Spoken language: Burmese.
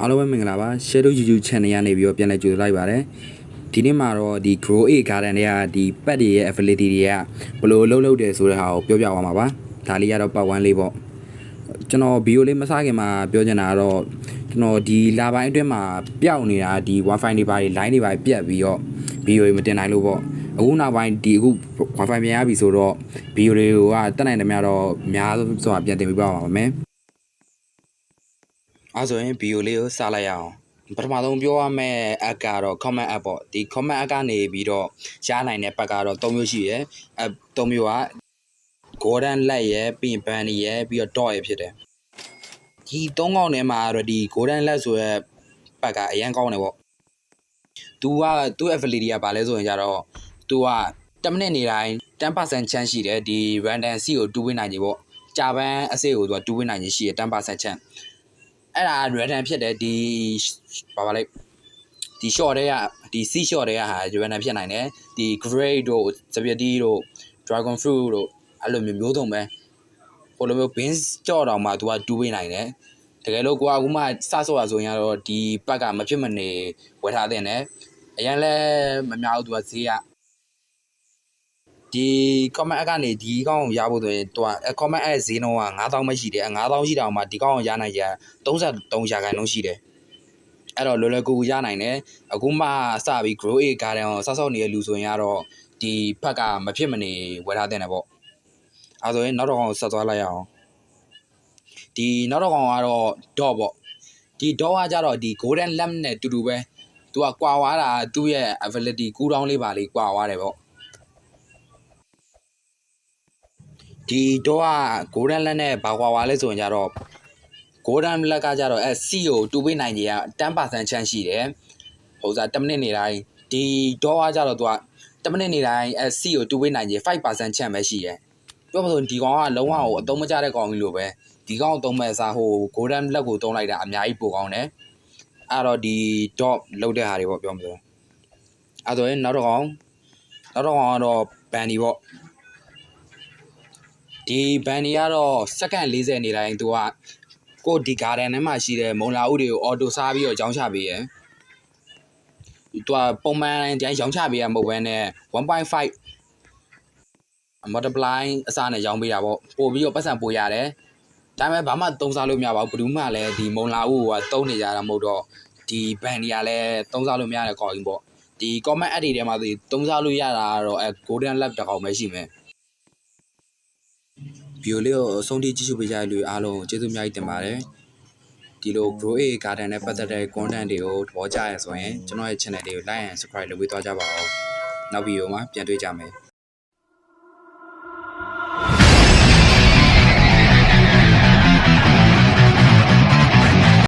အားလုံးပဲမင်္ဂလာပါ Shadow YouTube Channel ရနေပြီးတော့ပြန်လည်ကြိုဆိုလိုက်ပါတယ်ဒီနေ့မှာတော့ဒီ Grow A Garden တွေကဒီ pet တွေရဲ့ ability တွေကဘယ်လိုအလုပ်လုပ်တယ်ဆိုတဲ့ဟာကိုပြောပြသွားမှာပါဒါလေးကတော့ part 1လေးပေါ့ကျွန်တော်ဗီဒီယိုလေးမစခင်မှာပြောချင်တာကတော့ကျွန်တော်ဒီလာပိုင်းအတွင်းမှာပျောက်နေတာဒီ Wi-Fi တွေပါ line တွေပါပြတ်ပြီးတော့ဗီဒီယိုတွေမတင်နိုင်လို့ပေါ့အခုနောက်ပိုင်းဒီအခု Wi-Fi ပြန်ရပြီဆိုတော့ဗီဒီယိုတွေကတက်နိုင်တယ်များတော့အများဆုံးဆိုတာပြန်တင်ပြပါပါမယ် ။အဲဆိုရင်ဗီဒီယိုလေးကိုစလိုက်ရအောင်။ပထမဆုံးပြောရမယ့်အက်ကတော့ comment app ပေါ့။ဒီ comment app ကနေပြီးတော့ရနိုင်တဲ့ဘက်ကတော့၃မျိုးရှိရယ်။အဲ၃မျိုးက golden light ရယ်ပြီးရင် bunny ရယ်ပြီးတော့ dot ရယ်ဖြစ်တယ်။ဒီ၃កောင်းထဲမှာတော့ဒီ golden light ဆိုရဲဘက်ကအရန်ကောင်းတယ်ပေါ့။ तू ကသူ့ affiliate ကဘာလဲဆိုရင်ကြတော့ तू က10မိနစ်နေတိုင်း10% chance ရှိတယ်ဒီ random seed ကိုတူးဝင်းနိုင်ကြီးပေါ့။ကြာပန်းအစေ့ကိုသူကတူးဝင်းနိုင်ခြင်းရှိရ10% chance အဲ့ဒါ random ဖြစ်တယ်ဒီဘာပါလဲဒီ short တွေကဒီ C short တွေကဟာ random ဖြစ်နိုင်တယ်ဒီ grade တို့ spaghetti တို့ dragon fruit တို့အဲ့လိုမျိုးမျိုးစုံပဲဟိုလိုမျိုး beans ကြော့တောင်မှ तू ကတူးပေးနိုင်တယ်တကယ်လို့ကိုကအခုမှစဆော့ရဆိုရင်တော့ဒီပတ်ကမဖြစ်မနေဝယ်ထားတဲ့နဲ့အရင်လဲမများဘူး तू ကဈေးက ဒီ comment အကနေဒီကောင်းကိုရဖို့ဆိုရင် तू က comment အဲ့ဈေးနှုန်းက9000ပဲရှိတယ်9000ရှိတာမှဒီကောင်းကိုရနိုင်ကြ33ရာခိုင်နှုန်းရှိတယ်အဲ့တော့လွယ်လွယ်ကူကူရနိုင်တယ်အခုမှစပြီး grow a garden ကိုစောက်စောက်နေတဲ့လူဆိုရင်ကတော့ဒီဖက်ကမဖြစ်မနေဝယ်ထားတဲ့နဲ့ပေါ့အဲဆိုရင်နောက်တော့ကောင်ကိုဆက်သွားလိုက်ရအောင်ဒီနောက်တော့ကောင်ကတော့ dot ပေါ့ဒီ dot ကကြတော့ဒီ golden lamp နဲ့တူတူပဲသူကကွာွားတာသူ့ရဲ့ ability ကူးတောင်းလေးပါလေးကွာွားတယ်ပေါ့ ဒီတော့က golden lamp နဲ့ဘာကွာွားလဲဆိုရင်ကြတော့ golden black ကကြတော့အဲ C ကိုတူပေးနိုင်ကြီးက10% chance ရှိတယ်ဟိုစား10မိနစ်နေတိုင်းဒီတော့ကကြတော့သူက10မိနစ်နေတိုင်းအဲ C ကိုတူပေးနိုင်ကြီး5% chance ပဲရှိတယ်ပြောမလို့ဒီကောင်ကလုံးဝဟိုအသုံးမကျတဲ့ကောင်ကြီးလိုပဲဒီကောင်အသုံးမဲ့အစားဟို golden black ကိုသုံးလိုက်တာအများကြီးပိုကောင်းတယ်အဲ့တော့ဒီ dot လောက်တဲ့ဟာတွေပေါ့ပြောမလို့အဲ့တော့နောက်တော့ကောင်နောက်တော့ကောင်ကတော့ bandy ပေါ့ ဒီ bandy ကတော့စက္ကန့်40နေတိုင်းသူကကိုဒီ garden ထဲမှာရှိတဲ့မုံလာဥတွေကို auto စားပြီးတော့ကြောင်းချပေးရယ်သူကပုံမှန်တိုင်းရောင်းချပေးရမဟုတ်ဘဲနဲ့1.5 multiply အစားနဲ့ရောင်းပေးတာပေါ့ပို့ပြီးတော့ပတ်စံပို့ရတယ်ဒါပေမဲ့ဘာမှသုံးစားလို့မရပါဘူးဘယ်သူမှလည်းဒီမုံလာဥကတုံးနေကြတာမဟုတ်တော့ဒီဘန်တွေကလည်းသုံးစားလို့မရတဲ့ကော်ရင်ပေါ့ဒီ comment add တွေထဲမှာဒီသုံးစားလို့ရတာကတော့အဲ golden lab တစ်ကောင်ပဲရှိမယ် ဗီဒီယိုလေးကိုအဆုံးထိကြည့်ရှုပေးကြတဲ့လူအားလုံးကျေးဇူးအများကြီးတင်ပါတယ်ဒီလို grow a garden နဲ့ပတ်သက်တဲ့ content တွေကိုသဘောကျရဆိုရင်ကျွန်တော်ရဲ့ channel လေးကို like and subscribe လုပ်ပေးသွားကြပါဦးနောက်ဗီဒီယိုမှာပြန်တွေ့ကြမယ်